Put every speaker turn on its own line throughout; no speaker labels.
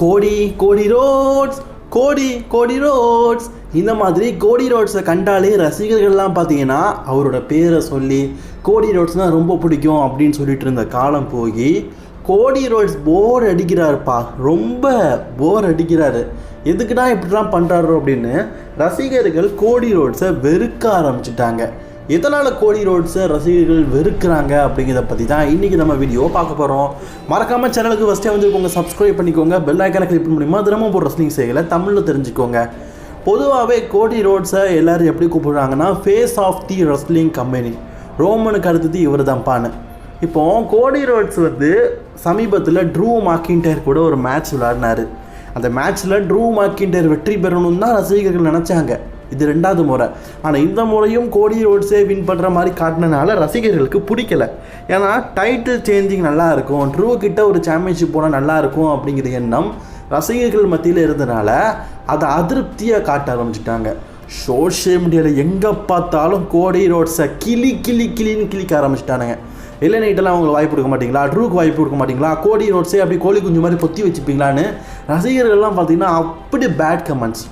கோடி கோடி ரோட்ஸ் கோடி கோடி ரோட்ஸ். இந்த மாதிரி கோடி ரோட்ஸை கண்டாலே ரசிகர்கள்லாம் பார்த்தீங்கன்னா அவரோட பேரை சொல்லி கோடி ரோட்ஸ்னால் ரொம்ப பிடிக்கும் அப்படின்னு சொல்லிட்டு இருந்த காலம் போய் கோடி ரோட்ஸ் போர் அடிக்கிறாருப்பா. ரொம்ப போர் அடிக்கிறாரு. எதுக்குடா இப்படிலாம் பண்ணுறாரு அப்படின்னு ரசிகர்கள் கோடி ரோட்ஸை வெறுக்க ஆரம்பிச்சிட்டாங்க. எதனால் கோடி ரோட்ஸை ரசிகர்கள் வெறுக்கிறாங்க அப்படிங்கிறத பற்றி தான் இன்றைக்கி நம்ம வீடியோ பார்க்க போகிறோம் மறக்காமல் சேனலுக்கு ஃபஸ்ட்டே வந்துருக்கோங்க சப்ஸ்கிரைப் பண்ணிக்கோங்க. பெல் ஐக்கானை கிளிக் பண்ண முடியுமா தினமும் போடுற ரசனிங் செய்யலை தமிழில் தெரிஞ்சுக்கோங்க. பொதுவாகவே கோடி ரோட்ஸை எல்லோரும் எப்படி கூப்பிடுறாங்கன்னா face of the wrestling company ரோமனுக்கு அடுத்தது இவர் தான்ப்பான்னு இப்போ கோடி ரோட்ஸ் வந்து சமீபத்தில் ட்ரூ மாக்கின்டர் கூட ஒரு மேட்ச் விளையாடினாரு. அந்த மேட்ச்சில் ட்ரூ மாக்கின்டர் வெற்றி பெறணும்னு தான் ரசிகர்கள் நினச்சாங்க. இது ரெண்டாவது முறை. ஆனால் இந்த முறையும் கோடி ரோட்ஸே வின் பண்ணுற மாதிரி காட்டினனால ரசிகர்களுக்கு பிடிக்கல. ஏன்னா டைட்டில் சேஞ்சிங் நல்லா இருக்கும் ட்ரூ கிட்ட ஒரு சாம்பியன்ஷிப் போனால் நல்லா இருக்கும் அப்படிங்கிற எண்ணம் ரசிகர்கள் மத்தியில் இருந்தனால அதை அதிருப்தியாக காட்ட ஆரம்பிச்சிட்டாங்க. சோஷியல் மீடியாவில் எங்கே பார்த்தாலும் கோடி ரோட்ஸை கிளி கிளி கிளின்னு கிளிக்க ஆரம்பிச்சிட்டானுங்க. இல்லை நைட்டெல்லாம் அவங்களுக்கு வாய்ப்பு கொடுக்க மாட்டீங்களா? ட்ரூக்கு வாய்ப்பு கொடுக்க மாட்டீங்களா? கோடி ரோட்ஸே அப்படி கோழி குஞ்சு மாதிரி பொத்தி வச்சுப்பீங்களான்னு ரசிகர்கள்லாம் பார்த்தீங்கன்னா அப்படி பேட் கமெண்ட்ஸ்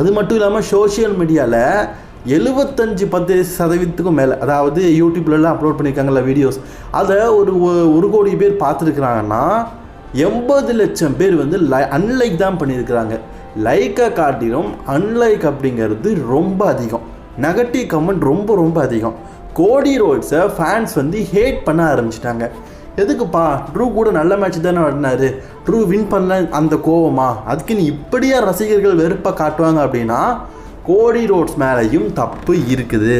அது மட்டும் இல்லாமல் சோஷியல் மீடியாவில் எழுபத்தஞ்சு பத்து சதவீதத்துக்கும் மேலே அதாவது யூடியூப்லலாம் அப்லோட் பண்ணியிருக்காங்கல்ல வீடியோஸ் அதை ஒரு ஒரு கோடி பேர் பார்த்துருக்குறாங்கன்னா எண்பது லட்சம் பேர் வந்து லை அன்லைக் தான் பண்ணியிருக்கிறாங்க லைக்கை காட்டிலும் அன்லைக் அப்படிங்கிறது ரொம்ப அதிகம். நெகட்டிவ் கமெண்ட் ரொம்ப ரொம்ப அதிகம். கோடி ரோட்ஸை ஃபேன்ஸ் வந்து ஹேட் பண்ண ஆரம்பிச்சிட்டாங்க. எதுக்குப்பா? ட்ரூ கூட நல்ல மேட்ச் தானே ஆடினாரு. ட்ரூ வின் பண்ணல அந்த கோவமா? அதுக்கு நீ இப்படியா ரசிகர்கள் வெறுப்பை காட்டுவாங்க அப்படின்னா கோடி ரோட்ஸ் மேலேயும் தப்பு இருக்குது.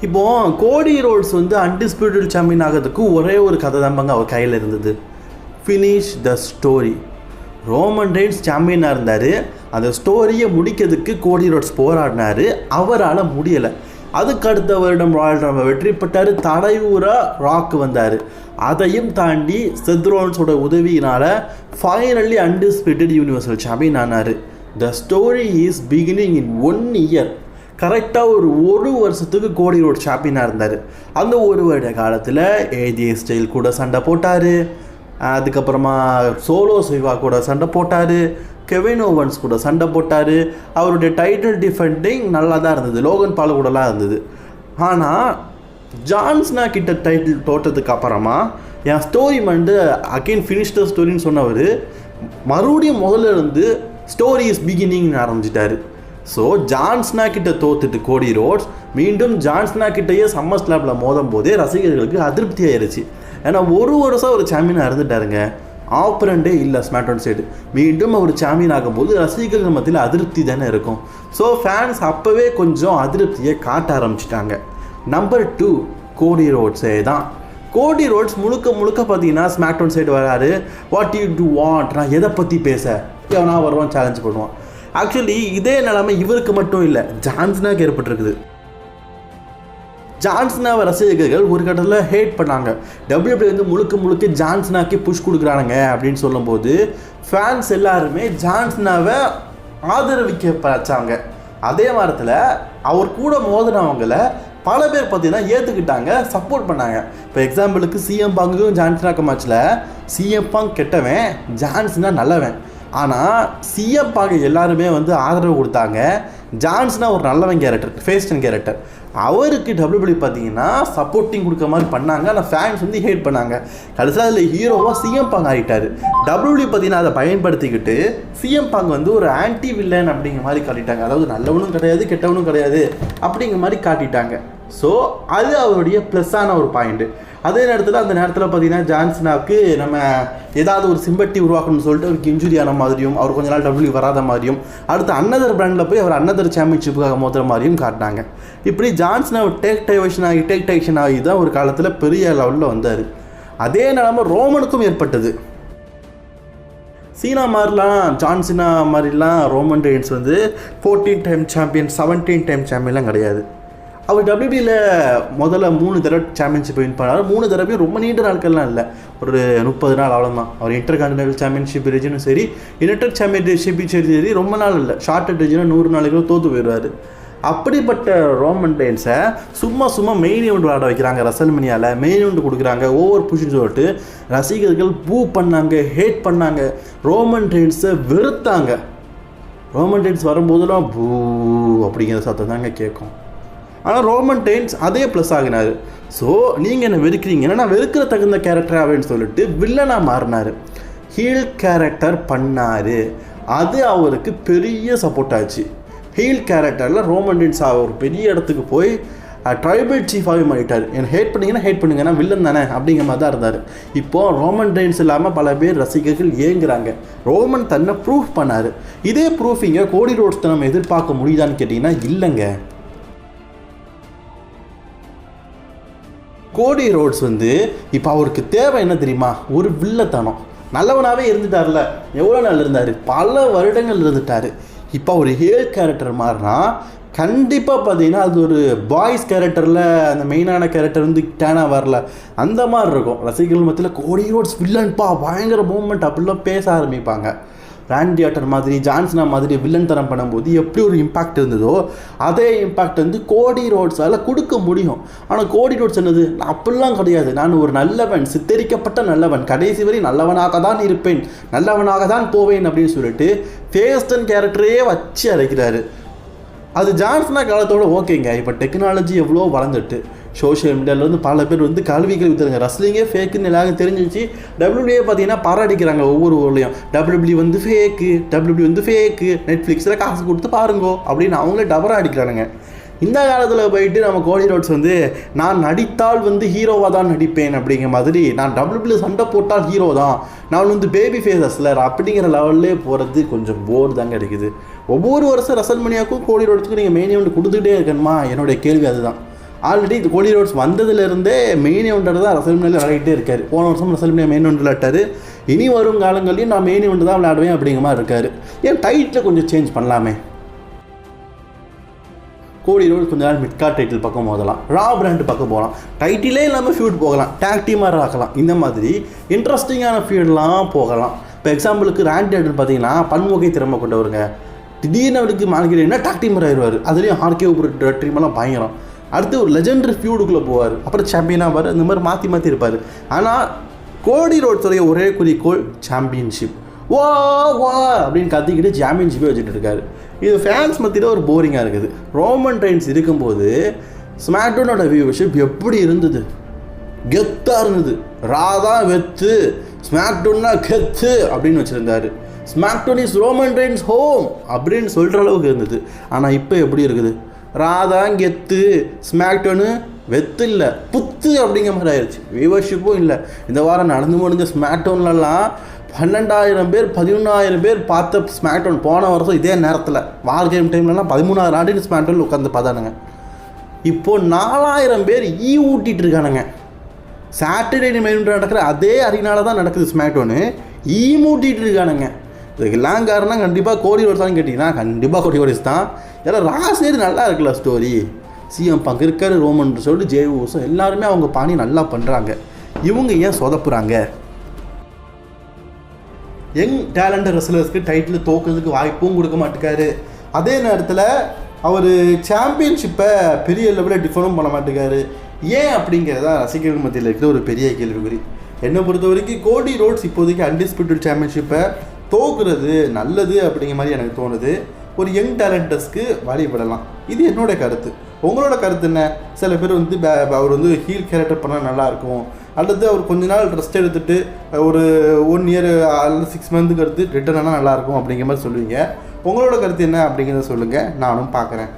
இப்போ கோடி ரோட்ஸ் வந்து அன்டிஸ்பியூட்டட் சாம்பியன் ஆகிறதுக்கு ஒரே ஒரு கதை தான்பாங்க அவர் கையில் இருந்தது. Finish the story Roman Reigns சாம்பியனாக இருந்தார். அந்த ஸ்டோரியை முடிக்கிறதுக்கு கோடி ரோட்ஸ் போராடினார். அவரால் முடியலை. அதுக்கு அடுத்த வருடம் ராயல் ரம்ப வெற்றி பெற்றார் தடையூராக ராக் வந்தார். அதையும் தாண்டி செத்ரோன்ஸோட உதவியினால் ஃபைனலி அன்டிஸ்பியூட்டட் யூனிவர்சல் சாம்பியன் ஆனார். The story is beginning in one year கரெக்டாக ஒரு ஒரு வருஷத்துக்கு கோடி ரோட் சாம்பியனாக இருந்தார். அந்த ஒரு வருட காலத்தில் ஏஜே ஸ்டைல் கூட சண்டை போட்டார். அதுக்கப்புறமா சோலோ சிவா கூட சண்டை போட்டார். கெவின் ஓவன்ஸ் கூட சண்டை போட்டார். அவருடைய டைட்டில் டிஃபெண்டிங் நல்லா தான் இருந்தது. லோகன் பால் கூடலாம் இருந்தது. ஆனால் ஜான்ஸ்னா கிட்ட டைட்டில் தோட்டத்துக்கு அப்புறமா என் ஸ்டோரி வந்து அகெயின் ஃபினிஷ் த ஸ்டோரின்னு சொன்னவர் மறுபடியும் முதல்ல இருந்து ஸ்டோரி இஸ் பிகினிங்னு ஆரம்பிச்சிட்டாரு. ஸோ ஜான்ஸ்னா கிட்ட தோத்துட்டு கோடி ரோட்ஸ் மீண்டும் ஜான்ஸ்னா கிட்டேயே சம்மர் ஸ்லாப்பில் மோதும் போதே ரசிகர்களுக்கு அதிருப்தி ஆயிடுச்சு ஏன்னா ஒரு வருஷம் ஒரு சாம்பியனாக இருந்துட்டாருங்க. ஆப்பரண்டே இல்லை ஸ்மார்ட் சைடு மீண்டும் அவர் சாம்பியன் ஆகும்போது ரசிகர்கள் மத்தியில் அதிருப்தி தானே இருக்கும். ஸோ ஃபேன்ஸ் அப்போவே கொஞ்சம் அதிருப்தியை காட்ட ஆரம்பிச்சிட்டாங்க. நம்பர் டூ கோடி ரோட்ஸே தான். கோடி ரோட்ஸ் முழுக்க முழுக்க பார்த்தீங்கன்னா ஸ்மாக் சைடு வராரு. வாட் யூ டு வாண்ட் நான் எதை பற்றி பேச? எவனா வருவான் சேலஞ்ச் பண்ணுவான். ஆக்சுவலி இதே நிலைமை இவருக்கு மட்டும் இல்லை ஜான்ஸ்னாக்கு ஏற்பட்டிருக்குது. ஜான்சனாவை ரசிகர்கள் ஒரு கட்டத்தில் ஹேட் பண்ணாங்க. டபிள்யூபிள்யூ வந்து முழுக்க முழுக்க ஜான்சனாக்கே புஷ் கொடுக்குறானுங்க அப்படின்னு சொல்லும்போது ஃபேன்ஸ் எல்லாருமே ஜான்சனாவை ஆதரவிக்க வச்சாங்க. அதே வாரத்தில் அவர் கூட மோதினவங்கள பல பேர் பார்த்தீங்கன்னா ஏற்றுக்கிட்டாங்க சப்போர்ட் பண்ணாங்க. இப்போ எக்ஸாம்பிளுக்கு சிஎம் பாங்குக்கும் ஜான்சனாக்க மேட்ச்சில் சிஎம் பாங் கெட்டவன் ஜான்சனா நல்லவன். ஆனால் சிஎம் பாங்க எல்லாருமே வந்து ஆதரவு கொடுத்தாங்க. ஜான்ஸ்னா ஒரு நல்லவன் கேரக்டர் ஃபேஸ்டன் கேரக்டர் அவருக்கு டபிள்யூபிள்யூ பார்த்தீங்கன்னா சப்போர்ட்டிங் கொடுக்க மாதிரி பண்ணாங்க. ஆனால் ஃபேன்ஸ் வந்து ஹேட் பண்ணாங்க. கடைசியில் அதில் ஹீரோவாக சிஎம் பாங் ஆகிட்டார் டபிள்யூபிள்யூ பார்த்தீங்கன்னா அதை பயன்படுத்திக்கிட்டு சிஎம் பாங் வந்து ஒரு ஆன்டி வில்லன் அப்படிங்கிற மாதிரி காட்டிட்டாங்க. அதாவது நல்லவனும் கிடையாது கெட்டவனும் கிடையாது அப்படிங்கிற மாதிரி காட்டிட்டாங்க. ஸோ அது அவருடைய ப்ளஸ்ஸான ஒரு பாயிண்ட்டு அதே நேரத்தில் அந்த நேரத்தில் பார்த்தீங்கன்னா ஜான்சனாவுக்கு நம்ம ஏதாவது ஒரு சிம்பட்டி உருவாக்கணும்னு சொல்லிட்டு அவருக்கு இன்ஜுரி ஆன மாதிரியும் அவர் கொஞ்ச நாள் டபிள்யூ வராத மாதிரியும் அடுத்து அன்னதர் பிராண்டில் போய் அவர் அன்னதர் சாம்பியன்ஷிப்புக்காக மோதுற மாதிரியும் காட்டினாங்க. இப்படி ஜான்சனா டேக் டைவர்ஷன் ஆகி டேக் டைவேஷன் ஆகி தான் ஒரு காலத்தில் பெரிய லெவலில் வந்தார். அதே நிலமை ரோமனுக்கும் ஏற்பட்டது. சீனா மாதிரிலாம் ஜான்சினா மாதிரிலாம் ரோமன் ரெயின்ஸ் வந்து fourteen time champion seventeen time சாம்பியன்லாம் கிடையாது. அவர் டபிள்யூபியில் முதல்ல மூணு தடவை சாம்பியன்ஷிப் வின் பண்ணார். மூணு தடவையும் ரொம்ப நீண்ட நாட்கள்லாம் இல்லை. ஒரு முப்பது நாள் அவ்வளோதான் அவர் இன்டர் கான்டினல் சாம்பியன்ஷிப் ரீஜனும் சரி யுனைடெட் சாம்பியன்ஷிப் சரி சரி ரொம்ப நாள் இல்லை. ஷார்ட் ரீஜனும் நூறு நாளைக்கும் தோற்று போயிடுவார். அப்படிப்பட்ட ரோமன் ரெயின்ஸை சும்மா சும்மா மெயின் ஈவெண்ட் விளாட வைக்கிறாங்க. ரசல்மனியாவில் மெயின் ஈவெண்ட் கொடுக்குறாங்க. ஓவர் புஷின்னு சொல்லிட்டு ரசிகர்கள் பூ பண்ணாங்க ஹேட் பண்ணாங்க. ரோமன் ரெயின்ஸை வெறுத்தாங்க. ரோமன் டெயின்ஸ் வரும்போதெல்லாம் பூ அப்படிங்கிற சத்தம் தாங்க கேட்கும். ஆனால் ரோமன் டெயின்ஸ் அதே ப்ளஸ் ஆகினார். ஸோ நீங்கள் என்ன வெறுக்கிறீங்கன்னா நான் வெறுக்கிற தகுந்த கேரக்டர் அப்படின்னு சொல்லிட்டு வில்லனாக மாறினார். ஹீல் கேரக்டர் பண்ணார். அது அவருக்கு பெரிய சப்போர்ட் ஆச்சு. ஹீல் கேரக்டரில் ரோமன் டெயின்ஸ் ஒரு பெரிய இடத்துக்கு போய் ட்ரைபல் சீஃபாகவே மாறிட்டார். என்னை ஹேட் பண்ணிங்கன்னா ஹேட் பண்ணுங்க. நான் வில்லன் தானே அப்படிங்கிற மாதிரி தான் இருந்தார். இப்போது ரோமன் டெய்ன்ஸ் இல்லாமல் பல பேர் ரசிகர்கள் ஏங்குறாங்க. ரோமன் தன்னை ப்ரூஃப் பண்ணார். இதே ப்ரூஃபிங்க கோடி ரோட்ஸ் நம்ம எதிர்பார்க்க முடியுதான்னு கேட்டிங்கன்னா இல்லைங்க. கோடி ரோட்ஸ் வந்து இப்போ அவருக்கு தேவை என்ன தெரியுமா? ஒரு வில்லத்தனம். நல்லவனாகவே இருந்துட்டார்ல. எவ்வளோ நாள் இருந்தார்? பல வருடங்கள் இருந்துட்டார். இப்போ அவர் ஹேல் கேரக்டர் மாறினா கண்டிப்பாக பார்த்தீங்கன்னா அது ஒரு பாய்ஸ் கேரக்டரில் அந்த மெயினான கேரக்டர் வந்து டேனாக வரல அந்த மாதிரி இருக்கும். ரசிகர்கள் மத்தியில் கோடி ரோட்ஸ் வில்லன்ப்பா பயங்கர மூமெண்ட் அப்படிலாம் பேச ஆரம்பிப்பாங்க. ராண்டி ஆட்டர் மாதிரி ஜான்சனா மாதிரி வில்லன் தரம் பண்ணும்போது எப்படி ஒரு இம்பாக்ட் இருந்ததோ அதே இம்பாக்ட் வந்து கோடி ரோட்ஸால் கொடுக்க முடியும். ஆனால் கோடி ரோட்ஸ் என்னது? நான் அப்படிலாம் கிடையாது. நான் ஒரு நல்லவன் சித்தரிக்கப்பட்ட நல்லவன். கடைசி வரை நல்லவனாக தான் இருப்பேன். நல்லவனாக தான் போவேன் அப்படின்னு சொல்லிட்டு ஃபேஸ்டன் கேரக்டரே வச்சு அரைக்கிறாரு. அது ஜான்சனா காலத்தோட ஓகேங்க இப்போ டெக்னாலஜி எவ்வளோ வளர்ந்துட்டு சோஷியல் மீடியாவில் வந்து பல பேர் வந்து கல்விகள் வித்துருங்க ரஸ்லிங்கே ஃபேக்குன்னு எல்லாரும் தெரிஞ்சிச்சு டபிள்யூபிஏ பார்த்தீங்கன்னா பாராட்டிக்கிறாங்க ஒவ்வொரு ஊர்லேயும். டபிள்யூபிள்யூ வந்து ஃபேக்கு டபிள்யூபிள்யூ வந்து ஃபேக்கு நெட்ஃப்ளிக்ஸில் காசு கொடுத்து பாருங்கோ அப்படின்னு அவங்களே டபரா அடிக்கிறானுங்க. இந்த காலத்தில் போயிட்டு நம்ம கோடி ரோட்ஸ் வந்து நான் நடித்தால் வந்து ஹீரோவாக தான் நடிப்பேன் அப்படிங்கிற மாதிரி நான் டபுள்யூபிள்யூ சண்டை போட்டால் ஹீரோ தான். நான் வந்து பேபி ஃபேஸ் அஸ்லர் அப்படிங்கிற லெவல்லே போகிறது கொஞ்சம் போர் தாங்க கிடைக்குது ஒவ்வொரு வருஷம் ரசல் மணியாக்கும் கோடி ரோட்ஸுக்கும் நீங்கள் மெயின் ஒன்று கொடுத்துக்கிட்டே இருக்கணுமா? என்னுடைய கேள்வி அதுதான். ஆல்ரெடி இது கோலி ரோட்ஸ் வந்ததுலேருந்தே மெயின் ஈவெண்ட்டர் தான் ரசல்மனியில் விளையாடிட்டே இருக்கார். போன வருஷம் ரசல்மனியா மெயின் ஒன்று விளையாட்டார். இனி வரும் காலங்களையும் நான் மெயின் ஒன்று தான் விளையாடுவேன் அப்படிங்கிற மாதிரி இருக்கார். ஏன் டைட்டில் கொஞ்சம் சேஞ்ச் பண்ணலாமே? கோடி ரோடு கொஞ்ச நாள் மிட்கார்ட் டைட்டில் பக்கம் போதலாம் ரா பிராண்ட் பக்கம் போகலாம். டைட்டிலே இல்லாமல் ஃபியூட் போகலாம். டேக் டீமாக ஆக்கலாம் இந்த மாதிரி இன்ட்ரெஸ்டிங்கான ஃபியூட்லாம் போகலாம். இப்போ எக்ஸாம்பிளுக்கு ரேண்ட் டைட்டில் பார்த்தீங்கன்னா பன்முகை திறமை கொண்டவருங்க. திடீர்னு அவருக்கு மார்க்கெட் டாக் டீமர் ஆயிடுவார்? அதுலேயும் ஹார்கே ஒரு டீமெல்லாம் பயங்கரம். அடுத்து ஒரு லெஜெண்டரி ஃபியூடுக்குள்ளே போவார். அப்புறம் சாம்பியனாக வர இந்த மாதிரி மாற்றி மாற்றி இருப்பார். ஆனால் கோடி ரோட்ஸுடைய ஒரே குறிக்கோள் சாம்பியன்ஷிப் வா வா அப்படின்னு கத்திக்கிட்டு சாம்பியன்ஷிப்பே வச்சுட்டு இருக்காரு. இது ஃபேன்ஸ் மத்தியில் ஒரு போரிங்காக இருக்குது. ரோமன் ட்ரெயின்ஸ் இருக்கும்போது ஸ்மாக்டோனோட வியூவர்ஷிப் எப்படி இருந்தது? கெத்தாக இருந்தது. ராதா வெத்து ஸ்மாக்டோன்னா கெத்து அப்படின்னு வச்சுருந்தாரு. SmackDown is Roman Reigns home அப்படின்னு சொல்கிற அளவுக்கு இருந்தது. ஆனால் இப்போ எப்படி இருக்குது? ராதா கெத்து ஸ்மாக்டோனு வெத்து இல்லை புத்து அப்படிங்கிற மாதிரி ஆயிடுச்சு வியூவர்ஷிப்பும் இல்லை. இந்த வாரம் நடந்து முடிஞ்ச ஸ்மாக்டோன்லலாம் பன்னெண்டாயிரம் பேர் பதினொன்றாயிரம் பேர் பார்த்த ஸ்மாக்டோன் போன வருஷம் இதே நேரத்தில். வார் கேம் டைம்லலாம் பதிமூணாயிரம் ஆண்டு ஸ்மாக்டோன் உட்காந்து பார்த்தானுங்க. இப்போது நாலாயிரம் பேர் ஈ ஊட்டிகிட்டு இருக்கானுங்க. சாட்டர்டே மெயின் நடக்கிற அதே அரினால தான் நடக்குது ஸ்மாக்டோனு ஈ மூட்டிகிட்டு இருக்கானுங்க. லாங் காரணம் கண்டிப்பாக கோடி வருஷம்னு கேட்டிங்கன்னா கண்டிப்பாக கோடி வருஷம் தான். ஏன்னா ராசேரி நல்லா இருக்குல்ல ஸ்டோரி சிஎம் பங்கு ரோமன் சொல்லிட்டு ஜே ஊசம் எல்லாருமே அவங்க பாணி நல்லா பண்ணுறாங்க இவங்க ஏன் சொதப்புறாங்க? யங் டேலண்ட் ரெஸ்லர்ஸ்க்கு டைட்டில் தோக்கிறதுக்கு வாய்ப்பும் கொடுக்க மாட்டேக்காரு. அதே நேரத்தில் அவர் சாம்பியன்ஷிப்பை பெரிய லெவலில் டிஃபனும் பண்ண மாட்டேக்காரு. ஏன் அப்படிங்கிறதா ரசிகர்கள் மத்தியில் இருக்கிற ஒரு பெரிய கேள்விக்குறி. என்னை பொறுத்த வரைக்கும் கோடி ரோட்ஸ் இப்போதைக்கு அன்டிஸ்பியூட்டட் சாம்பியன்ஷிப்பை தோக்குறது நல்லது அப்படிங்கிற மாதிரி எனக்கு தோணுது. ஒரு யங் டேலண்டர்ஸ்க்கு வழிபடலாம். இது என்னோட கருத்து. உங்களோட கருத்து என்ன? சில பேர் வந்து அவர் வந்து ஹீல் கேரக்டர் பண்ணால் நல்லாயிருக்கும். அல்லது அவர் கொஞ்ச நாள் ரெஸ்ட் எடுத்துட்டு ஒரு ஒன் இயர் அல்லது சிக்ஸ் மந்த்துக்கு எடுத்து ரிட்டர்ன் ஆனால் நல்லாயிருக்கும் அப்படிங்கிற மாதிரி சொல்லுவீங்க. உங்களோட கருத்து என்ன அப்படிங்கிறத சொல்லுங்கள் நானும் பார்க்குறேன்.